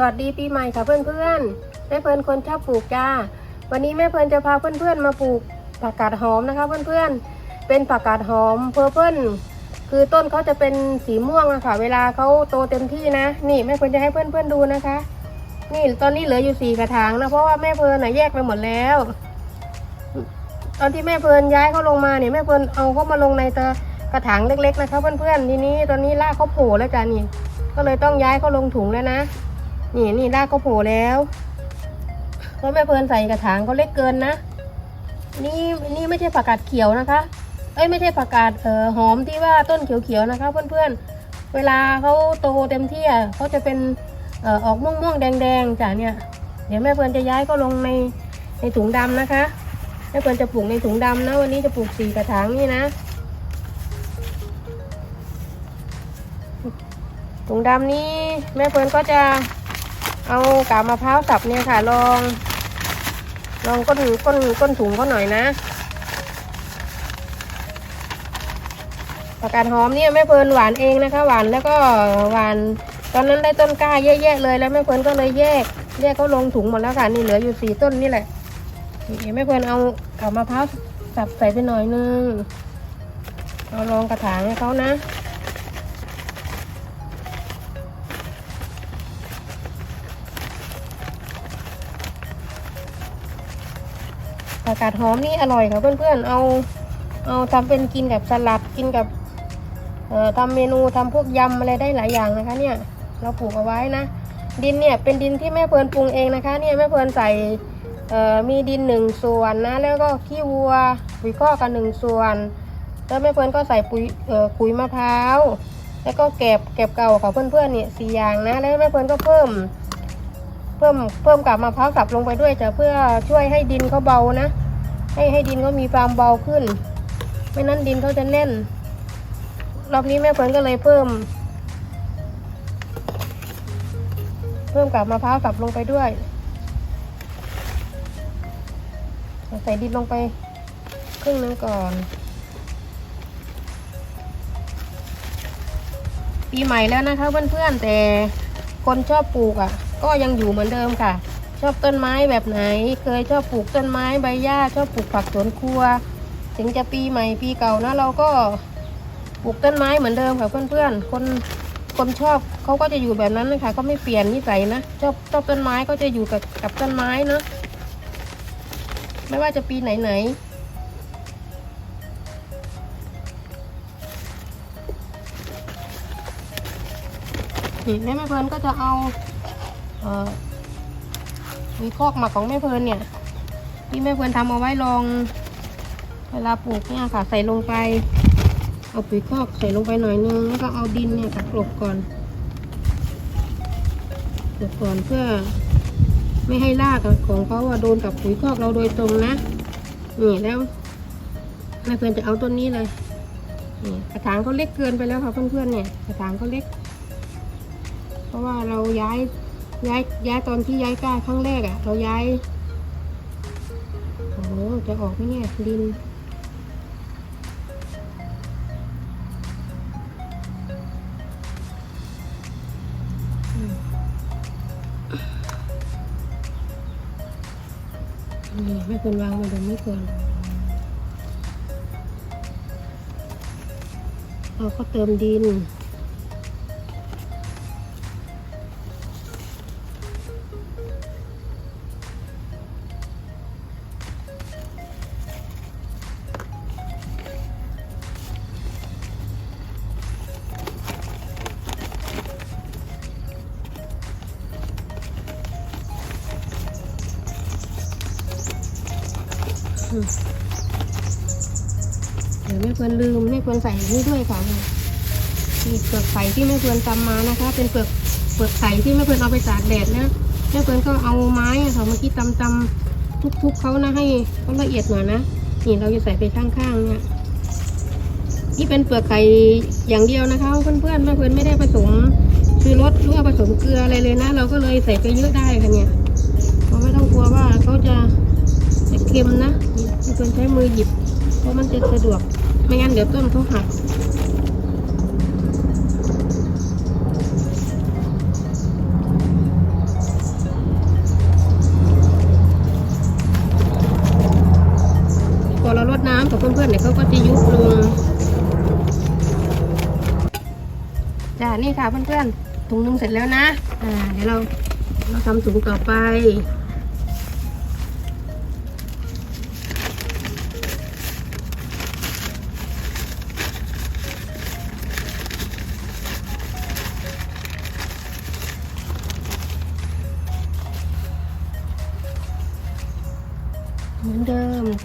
สวัสดีปีใหม่ค่ะเพื่อนๆแม่เพลินคนชอบปลูกจ้า วันนี้แม่เพลินจะพาเพื่อนๆมาปลูกผักกาดหอมนะคะ เพื่อนๆ เป็นผักกาดหอมเพอร์เพิลคือต้นเขาจะเป็นสีม่วงอะค่ะ เวลาเขาโตเต็มที่นะ นี่แม่เพลินจะให้เพื่อนๆดูนะคะ นี่ตอนนี้เหลืออยู่สี่กระถางนะเพราะว่าแม่เพลินน่ะแยกไปหมดแล้ว ตอนที่แม่เพลินย้ายเขาลงมาเนี่ยแม่เพลินเอาเขามาลงในตะกระถางเล็ก ๆ นะคะ เพื่อนๆทีนี้ตอนนี้รากเขาโผล่แล้วจ้ะนี่ ก็เลยต้องย้ายเขาลงถุงแล้วนะ นี่นี่รากเขาโผล่แล้วเพราะแม่เพลินใส่กระถางเขาเล็กเกินนะ นี่นี่ไม่ใช่ผักกาดเขียวนะคะ เอ้ยไม่ใช่ผักกาดเอ่อหอมที่ว่าต้นเขียวๆนะคะ เพื่อนๆ เวลาเขาโตเต็มที่อะเขาจะเป็นเอ่อออกม่วงๆแดงๆจ้ะเนี่ย เดี๋ยวแม่เพลินจะย้ายเขาลงในในถุงดำนะคะแม่เพลินจะปลูกในถุงดำนะวันนี้จะปลูกสี่กระถางนี่นะถุงดำนี้แม่เพลินก็จะ เอากาบมะพร้าวสับเนี่ยค่ะลอง ลองก้นก้นก้นถุงเขาหน่อยนะผักกาดหอมเนี่ยแม่เพลินหวานเองนะคะหวานแล้วก็หวาน ตอนนั้นได้ต้นกล้าเยอะๆเลยแล้วแม่เพลินก็เลยแยก แยกเขาลงถุงหมดแล้วค่ะนี่เหลืออยู่สี่ต้นนี่แหละนี่แม่เพลินเอากาบมะพร้าวสับใส่ไปหน่อยนึงเอาลองกระถางให้เขานะ ผักกาดหอมนี่อร่อยค่ะเพื่อนๆ เอาเอาทำเป็นกินกับสลัดกินกับเอ่อทำเมนูทำพวกยำอะไรได้หลายอย่างนะคะเนี่ย เราปลูกเอาไว้นะ ดินเนี่ยเป็นดินที่แม่เพลินปรุงเองนะคะ เนี่ยแม่เพลินใส่เอ่อมีดินหนึ่งส่วนนะ แล้วก็ขี้วัวปุ๋ยข้อกกันหนึ่งส่วน แล้วแม่เพลินก็ใส่ปุ๋ยเอ่อขุยมะพร้าวแล้วก็แกบแกบเก่าของเพื่อนๆเนี่ยสี่อย่างนะ แล้วแม่เพลินก็เพิ่มเพิ่มเพิ่มกับมะพร้าวสับลงไปด้วยจะเพื่อช่วยให้ดินเขาเบานะ ให้ให้ดินเขามีความเบาขึ้น ไม่นั้นดินเขาจะแน่น รอบนี้แม่เฟิร์นก็เลยเพิ่ม เพิ่มกับมะพร้าวสับลงไปด้วย ใส่ดินลงไปครึ่งนึงก่อนปีใหม่แล้วนะคะเพื่อนๆแต่คนชอบปลูกอะ ก็ยังอยู่เหมือนเดิมค่ะ ชอบต้นไม้แบบไหน เคยชอบปลูกต้นไม้ใบหญ้า ชอบปลูกผักสวนครัว ถึงจะปีใหม่ปีเก่านะเราก็ปลูกต้นไม้เหมือนเดิมค่ะเพื่อนๆคนคนชอบเขาก็จะอยู่แบบนั้นนะคะก็ไม่เปลี่ยนนิสัยนะชอบชอบต้นไม้ก็จะอยู่กับกับต้นไม้นะไม่ว่าจะปีไหนไหนนี่แม่แม่เพลินก็จะเอาเอ่อ มีคอกหมักของแม่เพลินเนี่ยที่แม่เพลินทำเอาไว้ลอง เวลาปลูกเนี่ยค่ะ ใส่ลงไป เอาปุ๋ยคอกใส่ลงไปหน่อยนึงแล้วก็เอาดินเนี่ยค่ะกลบก่อนกลบก่อนเพื่อ ไม่ให้รากของเขาโดนกับปุ๋ยคอกเราโดยตรงนะนี่แล้วแม่เพลินจะเอาต้นนี้เลยนี่กระถางเขาเล็กเกินไปแล้วค่ะเพื่อนๆเนี่ยกระถางเขาเล็ก เพราะว่าเราย้าย ย้ายย้ายตอนที่ย้ายกล้าครั้งแรกอะ่ะเราย้ายโอ้โหจะออกไหมเนี่ยดินนี่ไม่ควรวางมาเดี๋ยวไม่ควรเราก็เติมดิน เดี๋ยวแม่เพื่อนลืมแม่เพื่อนใส่นี่ด้วยค่ะนี่เปลือกไข่ที่แม่เพื่อนตำมานะคะ เป็นเปลือกเปลือกไข่ที่แม่เพื่อนเอาไปตากแดดนะแม่เพื่อนก็เอาไม้ค่ะเมื่อกี้ตำตำทุบๆเขานะให้เขาละเอียดหน่อยนะนี่เราจะใส่ไปข้างๆเนี่ยนี่เป็นเปลือกไข่อย่างเดียวนะคะเพื่อนๆแม่เพื่อนไม่ได้ผสมคือรสหรือว่าผสมเกลืออะไรเลยนะ เราก็เลยใส่ไปเยอะได้ค่ะเนี่ยเราไม่ต้องกลัวว่าเขาจะจะเค็มนะนี่ ควรใช้มือหยิบ เพราะมันจะสะดวก ไม่งั้นเดี๋ยวต้นเขาหักพอเราลดน้ำกับเพื่อนๆเนี่ยเขาก็จะยุบลงจ้านี่ค่ะเพื่อนๆถุงนึงเสร็จแล้วนะ อ่า เดี๋ยวเราเราทำถุงต่อไป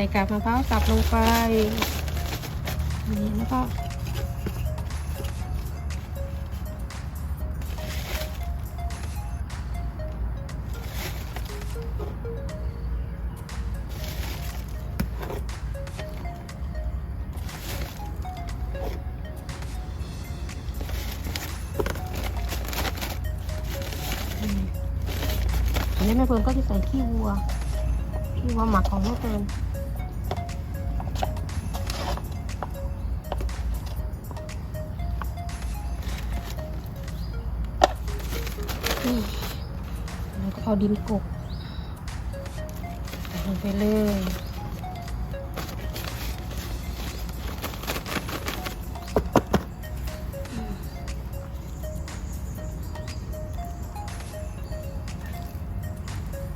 ส่กากมะพร้าวสับลงไปนี่แล้วก็อืมอันนี้แม่เฟิร์นก็จะใส่ขี้วัวที่ว่าหมักของแม่เฟิร์น แล้วก็เอาดินกบใส่ลงไปเลย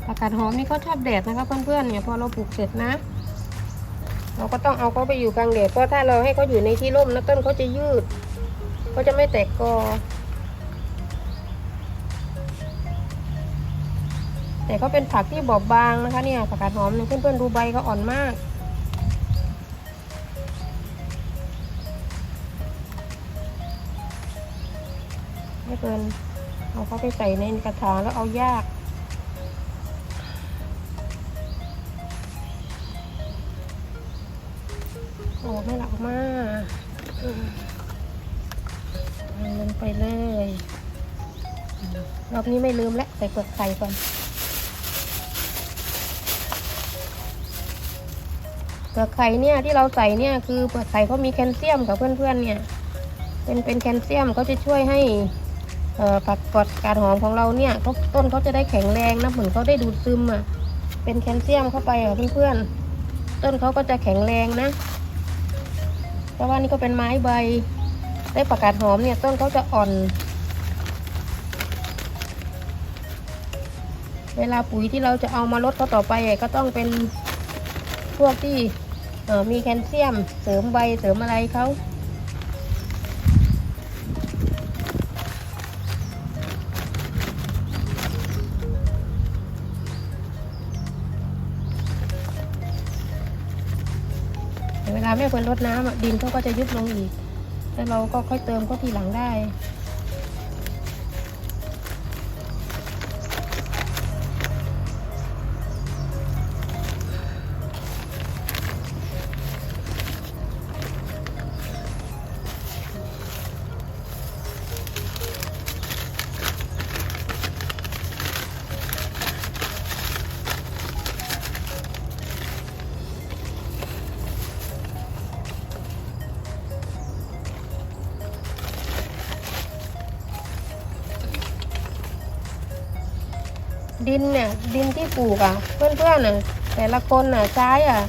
ผักกาดหอมนี่เขาชอบแดดนะคะเพื่อนๆเนี่ยพอเราปลูกเสร็จนะ เราก็ต้องเอาเขาไปอยู่กลางแดดเพราะถ้าเราให้เขาอยู่ในที่ร่มนะต้นเขาจะยืดเขาจะไม่แตกกอ แต่เขาเป็นผักที่บอบบางนะคะเนี่ยผักกาดหอมเนี่ยเพื่อนๆดูใบเขาอ่อนมาก ไม่เกินเอาเขาไปใส่ในกระถางแล้วเอายากโอ้ไม่หลักมากลงไปเลย รอบนี้ไม่ลืมแล้วใส่เปลือกไข่ก่อน เปลือกไข่เนี่ยที่เราใส่เนี่ยคือเปลือกไข่เขามีแคลเซียมกับเพื่อนๆเนี่ยเป็นเป็นแคลเซียมเขาจะช่วยให้อ่อผักกอดกาดหอมของเราเนี่ยเขาต้นเขาจะได้แข็งแรงนะเหมือนเขาได้ดูดซึมอะเป็นแคลเซียมเข้าไปอะเพื่อนๆต้นเขาก็จะแข็งแรงนะเพราะว่านี่ก็เป็นไม้ใบได้ประกาศหอมเนี่ยต้นเขาจะอ่อน เวลาปุ๋ยที่เราจะเอามาลดเขาต่อไปก็ต้องเป็นพวกที่ เออมีแคลเซียม เสริมใบเสริมอะไรเขาเวลาแม่ควรลดน้ำดินเขาก็จะยุบลงอีก แล้วเราก็ค่อยเติมเขาทีหลังได้ ดินเนี่ยดินที่ปลูกอะ เพื่อนๆน่ะแต่ละคนน่ะใช้อะ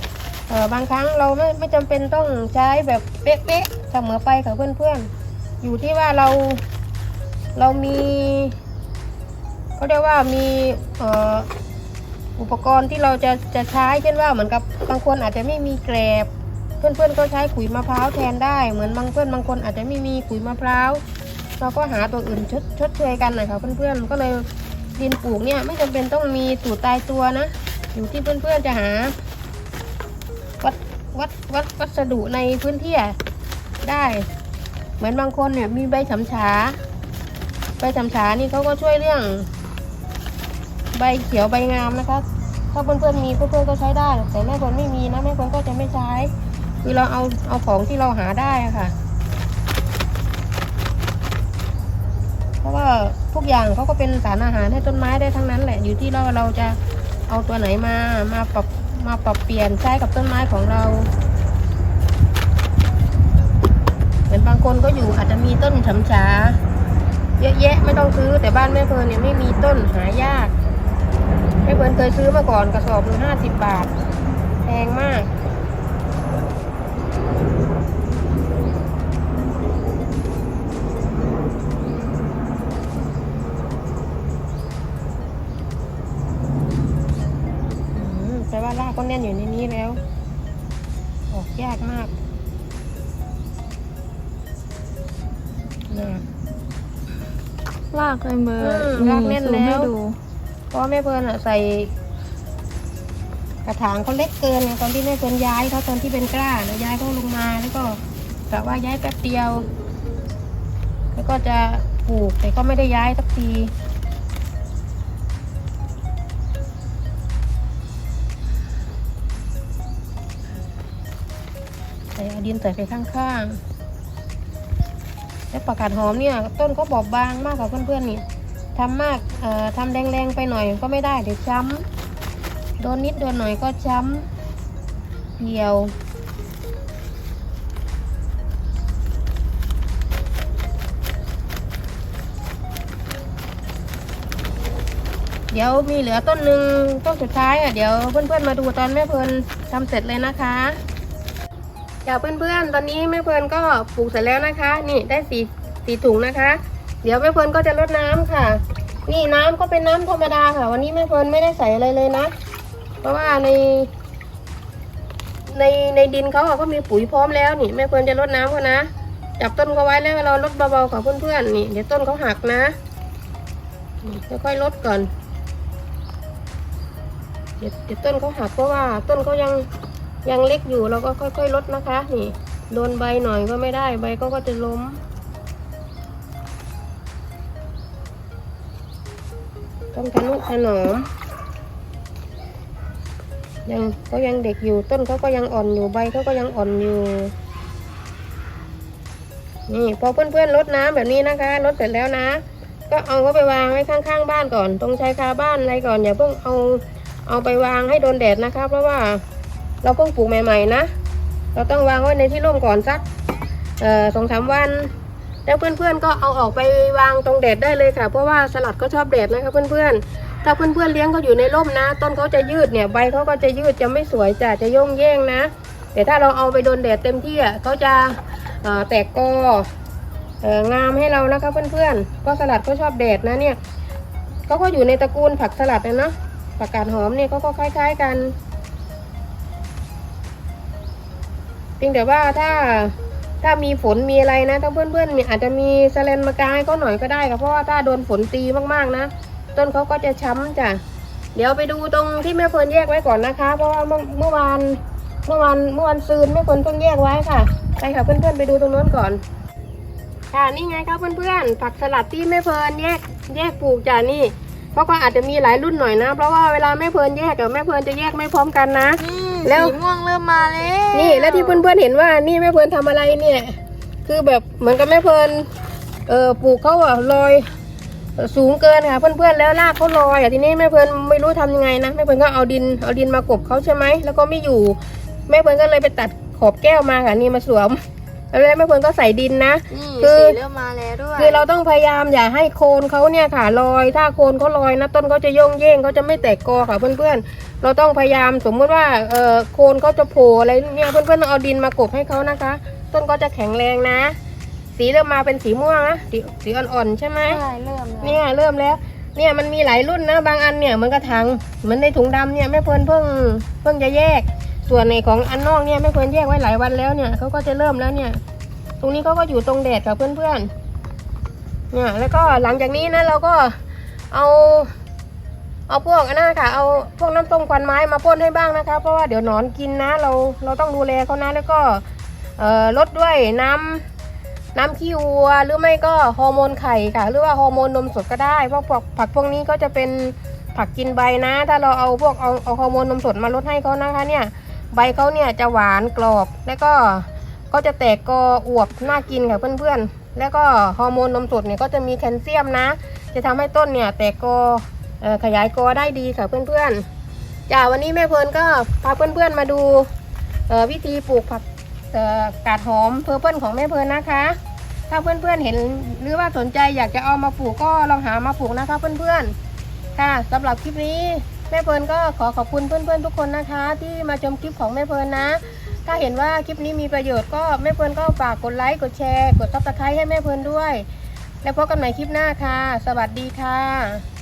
เออบางครั้งเราไม่ไม่จำเป็นต้องใช้แบบเป๊ะๆเสมอไปค่ะเพื่อนๆ อยู่ที่ว่าเราเรามีเขาเรียกว่ามีเอ่ออุปกรณ์ที่เราจะจะใช้เช่นว่าเหมือนกับบางคนอาจจะไม่มีแกลบ เพื่อนๆก็ใช้ขุยมะพร้าวแทนได้เหมือนบางเพื่อนบางคนอาจจะไม่มีขุยมะพร้าวเราก็หาตัวอื่นชดชดเชยกันหน่อยค่ะเพื่อนๆก็เลย ดินปลูกเนี่ยไม่จำเป็นต้องมีสูตรตายตัวนะ อยู่ที่เพื่อนๆจะหา วัดวัดวัดวัสดุในพื้นที่ได้ เหมือนบางคนเนี่ยมีใบฉำฉา ใบฉำฉานี่เขาก็ช่วยเรื่อง ใบเขียวใบงามนะคะถ้าเพื่อนๆมีเพื่อนๆก็ใช้ได้ แต่แม่คนไม่มีนะแม่คนก็จะไม่ใช้ คือเราเอาเอาของที่เราหาได้ะค่ะ เพราะว่า ทุกอย่างเขาก็เป็นสารอาหารให้ต้นไม้ได้ทั้งนั้นแหละอยู่ที่เราเราจะเอาตัวไหนมามาปรับมาปรับเปลี่ยนใช้กับต้นไม้ของเราเหมือนบางคนก็อยู่อาจจะมีต้นฉำฉาเยอะแยะไม่ต้องซื้อแต่บ้านแม่เพลินเนี่ยไม่มีต้นหายากแม่เพลินเคยซื้อมาก่อนกระสอบหนึ่งห้าสิบบาทแพงมาก น่นอยู่ในนี้แล้ว ออกยากมากลากเลยเบอร์ลากแน่นแล้วเพราะแม่เพิร์นอะใส่กระถางเขาเล็กเกินตอนที่แม่เพิร์นย้ายเขาตอนที่เป็นกล้าแล้วย้ายเขาลงมาแล้วก็กะว่าย้ายแป๊บเดียว แล้วก็จะปลูกแต่ก็ไม่ได้ย้ายสักที ดินใส่ไปข้างๆแล้วประกาศหอมเนี่ยต้นเขาบอบบางมากกว่าเพื่อนๆนี่ทำมากเอ่อทำแรงๆไปหน่อยก็ไม่ได้เดี๋ยวช้ำโดนนิดโดนหน่อยก็ช้ำเหี่ยวเดี๋ยวมีเหลือต้นหนึ่งต้นสุดท้ายอะเดี๋ยวเพื่อนๆมาดูตอนแม่เพลินทำเสร็จเลยนะคะ เดี๋ยวเพื่อนๆ ตอนนี้แม่เพลินก็ปลูกเสร็จแล้วนะคะ นี่ได้สีสีถุงนะคะ เดี๋ยวแม่เพลินก็จะรดน้ำค่ะ นี่น้ำก็เป็นน้ำธรรมดาค่ะ วันนี้แม่เพลินไม่ได้ใส่อะไรเลยนะ เพราะว่าใน ในในดินเขาอะก็มีปุ๋ยพร้อมแล้วนี่แม่เพลินจะรดน้ำเขานะจับต้นเขาไว้แล้วเราลดเบาๆค่ะเพื่อนๆนี่ เดี๋ยวต้นเขาหักนะค่อยๆลดก่อนเดี๋ยวเดี๋ยวต้นเขาหักเพราะว่าต้นเขายัง ยังเล็กอยู่เราก็ค่อย ๆ ลดนะคะ นี่ โดนใบหน่อยก็ไม่ได้ใบก็ก็จะล้ม ต้องทะนุถนอมยังเขายังเด็กอยู่ต้นเขาก็ยังอ่อนอยู่ใบเขาก็ยังอ่อนอยู่ นี่พอเพื่อนๆลดน้ำแบบนี้นะคะลดเสร็จแล้วนะ ก็เอาเขาไปวางไว้ข้างๆ บ้านก่อน ตรงชายคาบ้านอะไรก่อนอย่าเพิ่งเอาเอาไปวางให้โดนแดดนะคะ เพราะว่า เราเพิ่งปลูกใหม่ๆนะ เราต้องวางไว้ในที่ร่มก่อนสักสองสามวัน แล้วเพื่อนๆก็เอาออกไปวางตรงแดดได้เลยค่ะ เพราะว่าสลัดก็ชอบแดดนะคะเพื่อนๆ ถ้าเพื่อนๆเลี้ยงเขาอยู่ในร่มนะ ต้นเขาจะยืดเนี่ยใบเขาก็จะยืดจะไม่สวยจ้ะจะโย่งแย่งนะ แต่ถ้าเราเอาไปโดนแดดเต็มที่อะเขาจะแตกกองามให้เรานะคะเพื่อนๆ เพราะสลัดก็ชอบแดดนะเนี่ยเขาก็อยู่ในตระกูลผักสลัดนะเนาะผักกาดหอมเนี่ยเขาก็คล้าย ๆ กัน พียงแต่ว่าถ้าถ้ามีฝนมีอะไรนะถ้าเพื่อนๆอาจจะมีสแลนมากางให้เขาหน่อยก็ได้ค่ะเพราะว่าถ้าโดนฝนตีมากๆนะ ต้นเขาก็จะช้ำจ้ะเดี๋ยวไปดูตรงที่แม่เฟิร์นแยกไว้ก่อนนะคะ เพราะว่าเมื่อวานเมื่อวานเมื่อวันซืนแม่เฟิร์นเพิ่งแยกไว้ค่ะไปค่ะเพื่อนๆไปดูตรงโน้นก่อน ค่ะนี่ไงครับเพื่อนๆผักสลัดที่แม่เฟิร์นแยกแยกปลูกจ้ะนี่เพราะก็อาจจะมีหลายรุ่นหน่อยนะ เพราะว่าเวลาแม่เพลินแยกกับแม่เพลินจะแยกไม่พร้อมกันนะนี แล้วสีม่วงเริ่มมาแล้วนี่แล้วที่เพื่อนๆเห็นว่านี่แม่เพลินทำอะไรเนี่ย คือแบบเหมือนกับแม่เพลินเออปลูกเขาอะลอยเอ่อสูงเกินค่ะเพื่อนๆแล้วรากเขาลอยอะทีนี้แม่เพลินไม่รู้ทำยังไงนะแม่เพลินก็เอาดินเอาดินมากบเขาใช่ไหมแล้วก็ไม่อยู่แม่เพลินก็เลยไปตัดขอบแก้วมาค่ะนี่มาสวมแล้วแม่เพลินก็ใส่ดินนะนี่คือสีเริ่มมาแล้วด้วยคือเราต้องพยายามอย่าให้โคนเขาเนี่ยค่ะลอย ถ้าโคนเขาลอยนะต้นเขาจะโย่งเย่งเขาจะไม่แตกกอค่ะเพื่อนๆ เราต้องพยายามสมมติว่าเออโคนเขาจะโผล่อะไรเนี่ยเพื่อนๆต้องเอาดินมากบให้เขานะคะ ต้นก็จะแข็งแรงนะ สีเริ่มมาเป็นสีม่วงนะสีสีอ่อนๆใช่ไหมใช่เริ่มแล้วเนี่ยเริ่มแล้ว เนี่ยมันมีหลายรุ่นนะบางอันเนี่ยเหมือนกระถางเหมือนในถุงดำเนี่ยแม่เพลินเพิ่งเพิ่งจะแยก ส่วนในของอันนอกเนี่ยแม่เพลินแยกไว้หลายวันแล้วเนี่ยเขาก็จะเริ่มแล้วเนี่ย ตรงนี้เขาก็อยู่ตรงแดดกับเพื่อนๆเนี่ยแล้วก็หลังจากนี้นะเราก็เอา เอาพวกอันนั้นค่ะ เอาพวกน้ำต้มควันไม้มาพ่นให้บ้างนะคะ เพราะว่าเดี๋ยวหนอนกินนะ เราเราต้องดูแลเขานะแล้วก็ลดด้วยน้ำน้ำขี้วัว หรือไม่ก็ฮอร์โมนไข่ค่ะ หรือว่าฮอร์โมนนมสดก็ได้เพราะพวกผักพวกนี้ก็จะเป็นผักกินใบนะ ถ้าเราเอาพวกเอาเอาฮอร์โมนนมสดมาลดให้เขานะคะเนี่ยใบเขาเนี่ยจะหวานกรอบแล้วก็ก็จะแตกกออวบน่ากินค่ะเพื่อนๆแล้วก็ฮอร์โมนนมสดเนี่ยก็จะมีแคลเซียมนะ จะทำให้ต้นเนี่ยแตกกอ ขยายกอได้ดีค่ะเพื่อนๆจ้าวันนี้แม่เพลินก็พาเพื่อนๆมาดูวิธีปลูกผักกาดหอมเพอร์เพิลของแม่เพลินนะคะ ถ้าเพื่อนๆเห็นหรือว่าสนใจอยากจะเอามาปลูกก็ลองหามาปลูกนะคะเพื่อนๆค่ะสำหรับคลิปนี้แม่เพลินก็ขอขอบคุณเพื่อนๆทุกคนนะคะ ที่มาชมคลิปของแม่เพลินนะ ถ้าเห็นว่าคลิปนี้มีประโยชน์ก็แม่เพลินก็ฝากกดไลค์กดแชร์ กดซับสไครต์ให้แม่เพลินด้วย แล้วพบกันใหม่คลิปหน้าค่ะ สวัสดีค่ะ